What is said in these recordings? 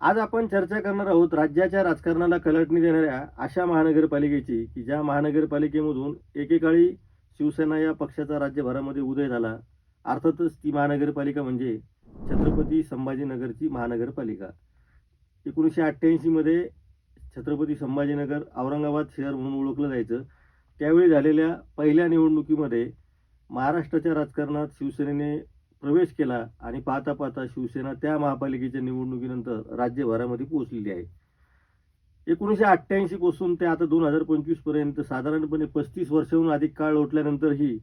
आज आपण चर्चा करणार आहोत राज्याच्या राजकारणाला कलटणी देणाऱ्या अशा महानगरपालिकेची की ज्या महानगरपालिकेमधून एकेकाळी शिवसेना या पक्षाचा राज्यभरामध्ये उदय झाला. अर्थातच ती महानगरपालिका म्हणजे छत्रपती संभाजीनगरची महानगरपालिका. एकोणीसशे अठ्ठ्याऐंशीमध्ये छत्रपती संभाजीनगर औरंगाबाद शहर म्हणून ओळखलं जायचं. त्यावेळी झालेल्या पहिल्या निवडणुकीमध्ये महाराष्ट्राच्या राजकारणात शिवसेनेने प्रवेश केला आणि पाहता पाहता शिवसेना त्या महापालिकेच्या निवडणुकीनंतर राज्यभरामध्ये पोहोचलेली आहे. एकोणीसशे अठ्ठ्याऐंशी पासून ते आता दोन हजार पंचवीसपर्यंत साधारणपणे पस्तीस वर्षाहून अधिक काळ लोटल्यानंतरही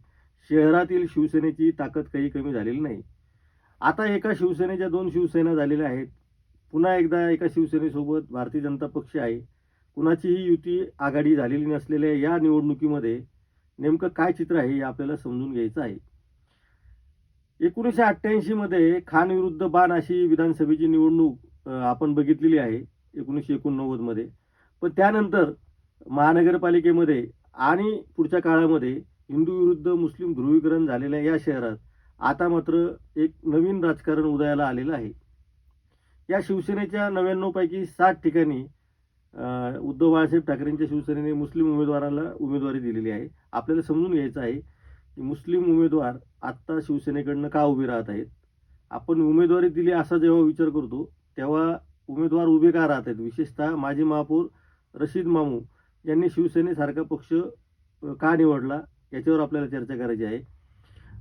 शहरातील शिवसेनेची ताकद काही कमी झालेली नाही. आता एका शिवसेनेच्या दोन शिवसेना झालेल्या आहेत. पुन्हा एकदा एका शिवसेनेसोबत भारतीय जनता पक्ष आहे. कुणाचीही युती आघाडी झालेली नसलेल्या या निवडणुकीमध्ये नेमकं काय चित्र आहे हे आपल्याला समजून घ्यायचं आहे. एकोणीसशे अठ्ठ्याऐंशीमध्ये खान विरुद्ध बाण अशी विधानसभेची निवडणूक आपण बघितलेली आहे एकोणीसशे एकोणनव्वदमध्ये पण त्यानंतर महानगरपालिकेमध्ये आणि पुढच्या काळामध्ये हिंदू विरुद्ध मुस्लिम ध्रुवीकरण झालेल्या या शहरात आता मात्र एक नवीन राजकारण उदयाला आलेलं आहे. या शिवसेनेच्या नव्याण्णवपैकी सात ठिकाणी उद्धव बाळासाहेब ठाकरेंच्या शिवसेनेने मुस्लिम उमेदवाराला उमेदवारी दिलेली आहे. आपल्याला समजून घ्यायचं आहे की मुस्लिम उमेदवार आत्ता शिवसेनेकडनं का उभे राहत आहेत? आपण उमेदवारी दिली असा जेव्हा विचार करतो तेव्हा उमेदवार उभे का राहत आहेत? विशेषतः माजी महापौर रशीद मामू यांनी शिवसेनेसारखा पक्ष का निवडला? याच्यावर आपल्याला चर्चा करायची आहे.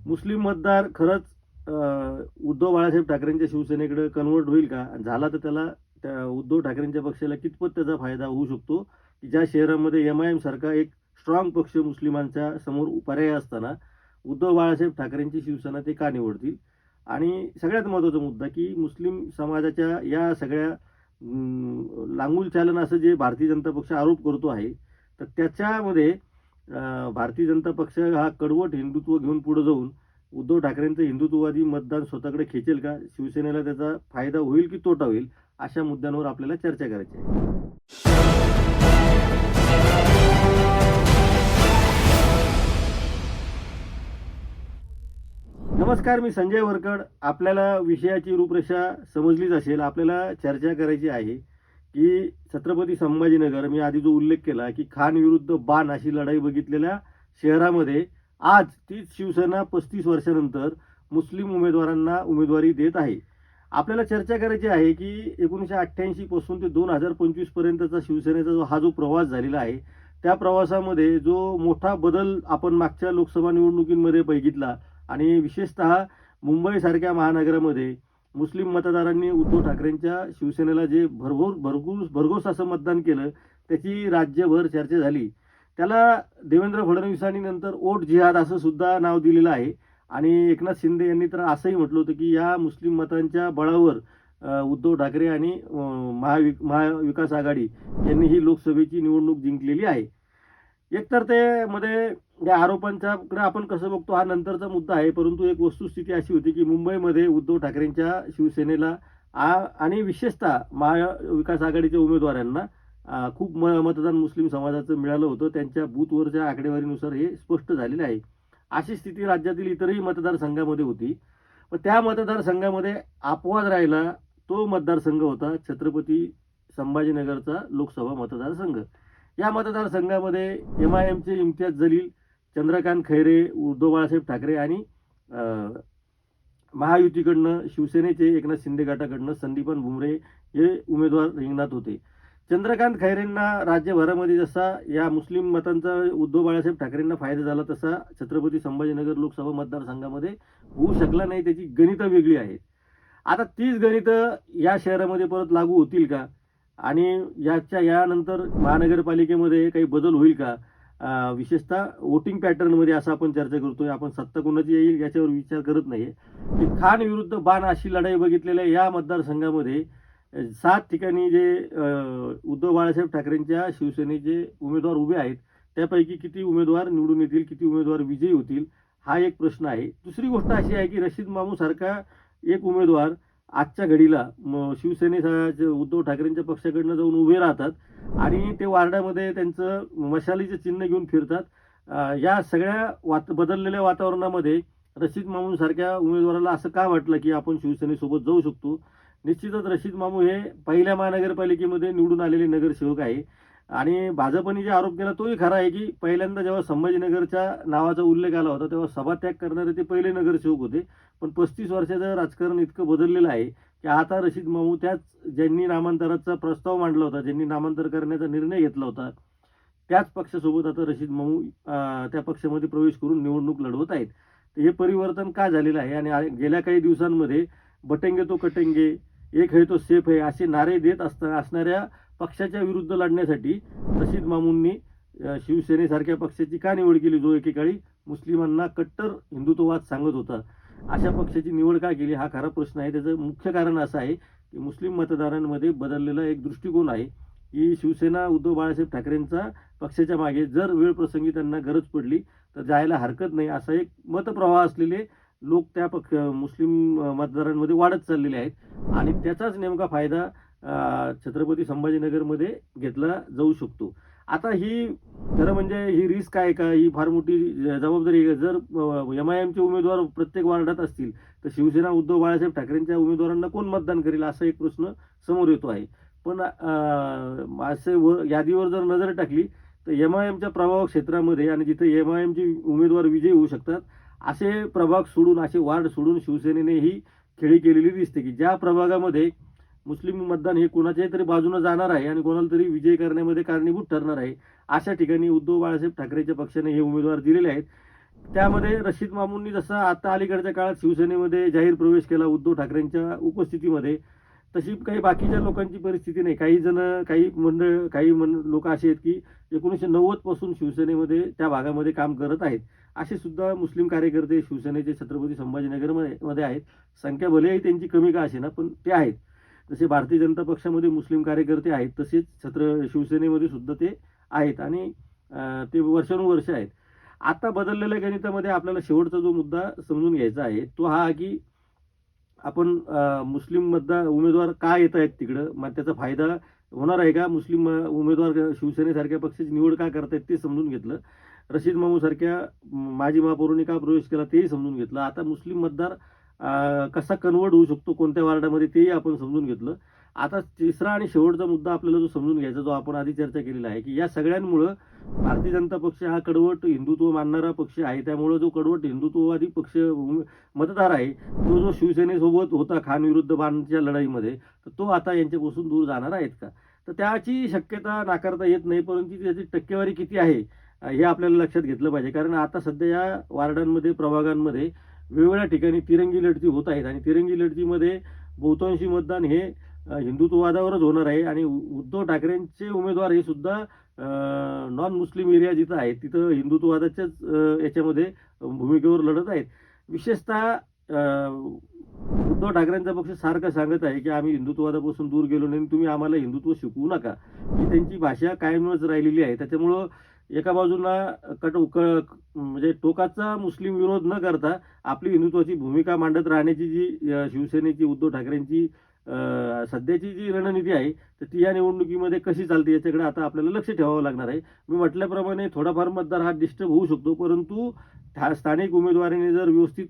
मुस्लिम मतदार खरंच उद्धव बाळासाहेब ठाकरेंच्या शिवसेनेकडे कन्वर्ट होईल का? झाला तर त्याला त्या उद्धव ठाकरेंच्या पक्षाला कितपत त्याचा फायदा होऊ शकतो? की ज्या शहरामध्ये एम आय एमसारखा एक स्ट्रॉंग पक्ष मुस्लिमांच्या समोर पर्याय असताना उद्धव बाळासाहेब ठाकरेंची शिवसेना ते का निवडतील? आणि सगळ्यात महत्त्वाचा मुद्दा की मुस्लिम समाजाच्या या सगळ्या लांगूल चालन असं जे भारतीय जनता पक्ष आरोप करतो आहे तर त्याच्यामध्ये भारतीय जनता पक्ष हा कडवट हिंदुत्व घेऊन पुढे जाऊन उद्धव ठाकरेंचं हिंदुत्ववादी मतदान स्वतःकडे खेचेल का? शिवसेनेला त्याचा फायदा होईल की तोटा होईल? अशा मुद्द्यांवर आपल्याला चर्चा करायची आहे. नमस्कार मी संजय वरकड. आपल्याला विषयाची रूपरेषा समजलीच असेल. आपल्याला चर्चा करायची आहे की छत्रपती संभाजीनगर मी आधी जो उल्लेख केला की खान विरुद्ध बाण अशी लढाई बघितलेल्या शहरामध्ये आज तीच शिवसेना पस्तीस वर्षानंतर मुस्लिम उमेदवारांना उमेदवारी देत आहे. आपल्याला चर्चा करायची आहे की एकोणीसशे अठ्ठ्याऐंशी पासून ते दोन हजार पंचवीस पर्यंतचा शिवसेनेचा जो हा जो प्रवास झालेला आहे त्या प्रवासामध्ये जो मोठा बदल आपण मागच्या लोकसभा निवडणुकीमध्ये बघितला आणि विशेषतः मुंबईसारख्या महानगरामध्ये मुस्लिम मतदारांनी उद्धव ठाकरेंच्या शिवसेनेला जे भरभोर भरघोस भरघोस असं मतदान केलं त्याची राज्यभर चर्चा झाली. त्याला देवेंद्र फडणवीसांनी नंतर ओट जिहाद असं सुद्धा नाव दिलेलं आहे. आणि एकनाथ शिंदे यांनी तर असंही म्हटलं होतं की या मुस्लिम मतांच्या बळावर उद्धव ठाकरे आणि महाविक महाविकास आघाडी यांनी ही लोकसभेची निवडणूक जिंकलेली आहे. एकतर ते मध्ये या आरोपांच्याकडे आपण कसं बघतो हा नंतरचा मुद्दा आहे परंतु एक वस्तुस्थिती अशी होती की मुंबईमध्ये उद्धव ठाकरेंच्या शिवसेनेला आ- आणि विशेषतः महाविकास आघाडीच्या उमेदवारांना खूप म मतदान मुस्लिम समाजाचं मिळालं होतं. त्यांच्या बूथवरच्या आकडेवारीनुसार हे स्पष्ट झालेलं आहे. अशी स्थिती राज्यातील इतरही मतदारसंघामध्ये होती. पण त्या मतदारसंघामध्ये अपवाद राहिला तो मतदारसंघ होता छत्रपती संभाजीनगरचा लोकसभा मतदारसंघ. या मतदारसंघामध्ये एम आय एमचे इम्तियाज जलील चंद्रकांत खैरे उद्धव बाळासाहेब ठाकरे आणि महायुतीकडनं शिवसेनेचे एकनाथ शिंदे गटाकडनं संदीपन भुमरे हे उमेदवार रिंगणात होते. चंद्रकांत खैरेंना राज्यभरामध्ये जसा या मुस्लिम मतांचा उद्धव बाळासाहेब ठाकरेंना फायदा झाला तसा छत्रपती संभाजीनगर लोकसभा मतदारसंघामध्ये होऊ शकला नाही त्याची गणितं वेगळी आहेत. आता तीच गणितं या शहरामध्ये परत लागू होतील का? आणि याच्या यानंतर महानगरपालिकेमध्ये काही बदल होईल का? विशेषतः वोटिंग पॅटर्नमध्ये असं आपण चर्चा करतोय. आपण सत्ता कोणाची येईल याच्यावर विचार करत नाही. की खान विरुद्ध बाण अशी लढाई बघितलेल्या या मतदारसंघामध्ये सात ठिकाणी जे उद्धव बाळासाहेब ठाकरेंच्या शिवसेनेचे उमेदवार उभे आहेत. त्यापैकी किती उमेदवार निवडून येतील किती उमेदवार विजयी होतील हा एक प्रश्न आहे. दुसरी गोष्ट अशी आहे की रशीद मामू सारखा एक उमेदवार आजच्या घडीला शिवसेनेच्या उद्धव ठाकरेंच्या पक्षाकडनं जाऊन उभे राहतात आणि ते वार्डामध्ये त्यांचं मशालीचं चिन्ह घेऊन फिरतात. या सगळ्या वात बदललेल्या वातावरणामध्ये रशीद मामूंसारख्या उमेदवाराला असं का वाटलं की आपण शिवसेनेसोबत जाऊ शकतो? निश्चितच रशीद मामू हे पहिल्या महानगरपालिकेमध्ये निवडून आलेले नगरसेवक आहे. आणि भाजपने जे आरोप केला तोही खरा आहे की पहिल्यांदा जेव्हा संभाजीनगरच्या नावाचा उल्लेख आला होता तेव्हा सभात्याग करणारे ते पहिले नगरसेवक होते. पण पस्तीस वर्षाचं राजकारण इतकं बदललेलं आहे की आता रशीद मामू त्याच ज्यांनी नामांतराचा प्रस्ताव मांडला होता ज्यांनी नामांतर करण्याचा निर्णय घेतला होता त्याच पक्षासोबत आता रशीद मामू त्या पक्षामध्ये प्रवेश करून निवडणूक लढवत आहेत. तर हे परिवर्तन का झालेलं आहे? आणि गेल्या काही दिवसांमध्ये बटेंगे तो कटेंगे एक है तो सेफ आहे असे नारे देत असता असणाऱ्या पक्षाच्या विरुद्ध लढण्यासाठी रशीद मामूंनी शिवसेनेसारख्या पक्षाची का निवड केली? जो एकेकाळी मुस्लिमांना कट्टर हिंदुत्ववाद सांगत होता. अशा पक्षाची निवड का केली? हा खरा प्रश्न आहे. त्याचं मुख्य कारण असं आहे की मुस्लिम मतदारांमध्ये बदललेला एक दृष्टिकोन आहे की शिवसेना उद्धव बाळासाहेब ठाकरेंचा पक्षाच्या मागे जर वेळ प्रसंगी त्यांना गरज पडली तर जायला हरकत नाही असा एक मतप्रवाह असलेले लोक त्या पक्ष मुस्लिम मतदारांमध्ये वाढत चाललेले आहेत. आणि त्याचाच नेमका फायदा छत्रपती संभाजीनगरमध्ये घेतला जाऊ शकतो. आता ही खरं म्हणजे ही रिस्क आहे का? ही फार मोठी जबाबदारी आहे जर एम आय एमचे उमेदवार प्रत्येक वार्डात असतील तर शिवसेना उद्धव बाळासाहेब ठाकरेंच्या उमेदवारांना कोण मतदान करेल असा एक प्रश्न समोर येतो आहे. पण असे व यादीवर जर नजर टाकली तर एम आय एमच्या प्रभाव क्षेत्रामध्ये आणि जिथे एम आय एमचे उमेदवार विजयी होऊ शकतात असे प्रभाग सोडून असे वार्ड सोडून शिवसेनेने ही खेळी केलेली दिसते की ज्या प्रभागामध्ये मुस्लिम मतदान हे कोणाच्याही तरी बाजूने जाणार आहे आणि कोणाला तरी विजय करण्यामध्ये कारणीभूत ठरणार आहे अशा ठिकाणी उद्धव बाळासाहेब ठाकरेच्या पक्षाने हे उमेदवार दिलेले आहेत. त्यामध्ये रशीद मामूंनी जसा आता अलीकडच्या काळात शिवसेनेमध्ये जाहीर प्रवेश केला उद्धव ठाकरेंच्या उपस्थितीमध्ये तशी काही बाकीच्या लोकांची परिस्थिती नाही. काही जण काही मंडळ काही मन लोक असे आहेत की एकोणीसशे नव्वदपासून शिवसेनेमध्ये त्या भागामध्ये काम करत आहेत. असे सुद्धा मुस्लिम कार्यकर्ते शिवसेनेचे छत्रपती संभाजीनगरमध्ये मध्ये आहेत. संख्या भलेही त्यांची कमी का असे ना पण ते आहेत. जसे भारतीय जनता पक्षामध्ये मुस्लिम कार्यकर्ते आहेत तसेच छत्र शिवसेनेमध्ये सुद्धा ते आहेत आणि ते वर्षानुवर्ष आहेत. आता बदललेल्या गणितामध्ये आपल्याला शेवटचा जो मुद्दा समजून घ्यायचा आहे तो हा की आपण मुस्लिम मतदार उमेदवार का येत आहेत तिकडं? मग त्याचा फायदा होणार आहे का? मुस्लिम उमेदवार शिवसेनेसारख्या पक्षाची निवड का करतायत ते समजून घेतलं. रशीद मामूसारख्या माजी महापौरांनी का प्रवेश केला तेही समजून घेतलं. आता मुस्लिम मतदार कसा कन्वर्ट होऊ शकतो कोणत्या वार्डामध्ये तेही आपण समजून घेतलं. आता तिसरा आणि शेवटचा मुद्दा आपल्याला जो समजून घ्यायचा जो आपण आधी चर्चा केलेला आहे की या सगळ्यांमुळं भारतीय जनता पक्ष हा कडवट हिंदुत्व मानणारा पक्ष आहे. त्यामुळं जो कडवट हिंदुत्ववादी पक्ष मतदार आहे तो जो शिवसेनेसोबत होता खान विरुद्ध बाणच्या लढाईमध्ये तर तो आता यांच्यापासून दूर जाणार आहेत का? तर त्याची शक्यता नाकारता येत नाही परंतु त्याची टक्केवारी किती आहे हे आपल्याला लक्षात घेतलं पाहिजे. कारण आता सध्या या वार्डांमध्ये प्रभागांमध्ये वेगवेगळ्या ठिकाणी तिरंगी लढती होत आहेत. आणि तिरंगी लढतीमध्ये बहुतांशी मतदान हे हिंदुत्ववादावरच होणार आहे. आणि उद्धव ठाकरेंचे उमेदवार हे सुद्धा नॉन मुस्लिम एरिया जिथं आहे तिथं हिंदुत्ववादाच्याच याच्यामध्ये भूमिकेवर लढत आहेत. विशेषतः उद्धव ठाकरेंचा पक्ष सारखं सांगत आहे की आम्ही हिंदुत्ववादापासून दूर गेलो नाही तुम्ही आम्हाला हिंदुत्व शिकवू नका. ही त्यांची भाषा कायमच राहिलेली आहे. त्याच्यामुळं एका बाजूला कट उक म्हणजे टोकाचा मुस्लिम विरोध न करता आपली हिंदुत्वाची भूमिका मांडत राहण्याची जी शिवसेनेची उद्धव ठाकरेंची सध्याची जी रणनीती आहे तर ती या निवडणुकीमध्ये कशी चालते याच्याकडे आता आपल्याला लक्ष ठेवावं लागणार आहे. मी म्हटल्याप्रमाणे थोडाफार मतदार हा डिस्टर्ब होऊ शकतो परंतु ठा- स्थानिक उमेदवारीने जर व्यवस्थित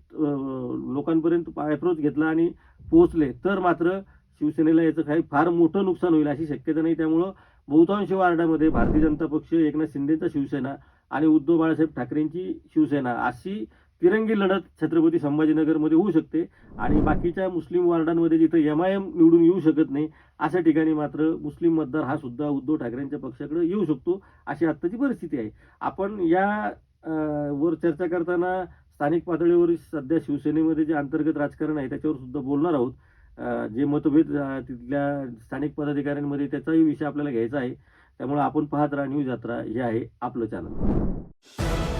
लोकांपर्यंत अप्रोच घेतला आणि पोहोचले तर मात्र शिवसेनेला याचं काही फार मोठं नुकसान होईल अशी शक्यता नाही. त्यामुळं बहुतांश वार्डामध्ये भारतीय जनता पक्ष एकनाथ शिंदेचा शिवसेना आणि उद्धव बाळासाहेब ठाकरेंची शिवसेना अशी तिरंगी लढत छत्रपती संभाजीनगरमध्ये होऊ शकते आणि बाकीच्या मुस्लिम वार्डांमध्ये जिथं एम आय एम निवडून येऊ शकत नाही अशा ठिकाणी मात्र मुस्लिम मतदार हा सुद्धा उद्धव ठाकरेंच्या पक्षाकडे येऊ शकतो अशी आत्ताची परिस्थिती आहे. आपण या वर चर्चा करताना स्थानिक पातळीवर सध्या शिवसेनेमध्ये जे अंतर्गत राजकारण आहे त्याच्यावर सुद्धा बोलणार आहोत. जे मतभेद तिथल्या स्थानिक पदाधिकाऱ्यांमध्ये त्याचाही विषय आपल्याला घ्यायचा आहे. त्यामुळे आपण पाहत राहा न्यूज यात्रा हे आहे आपलं चॅनल.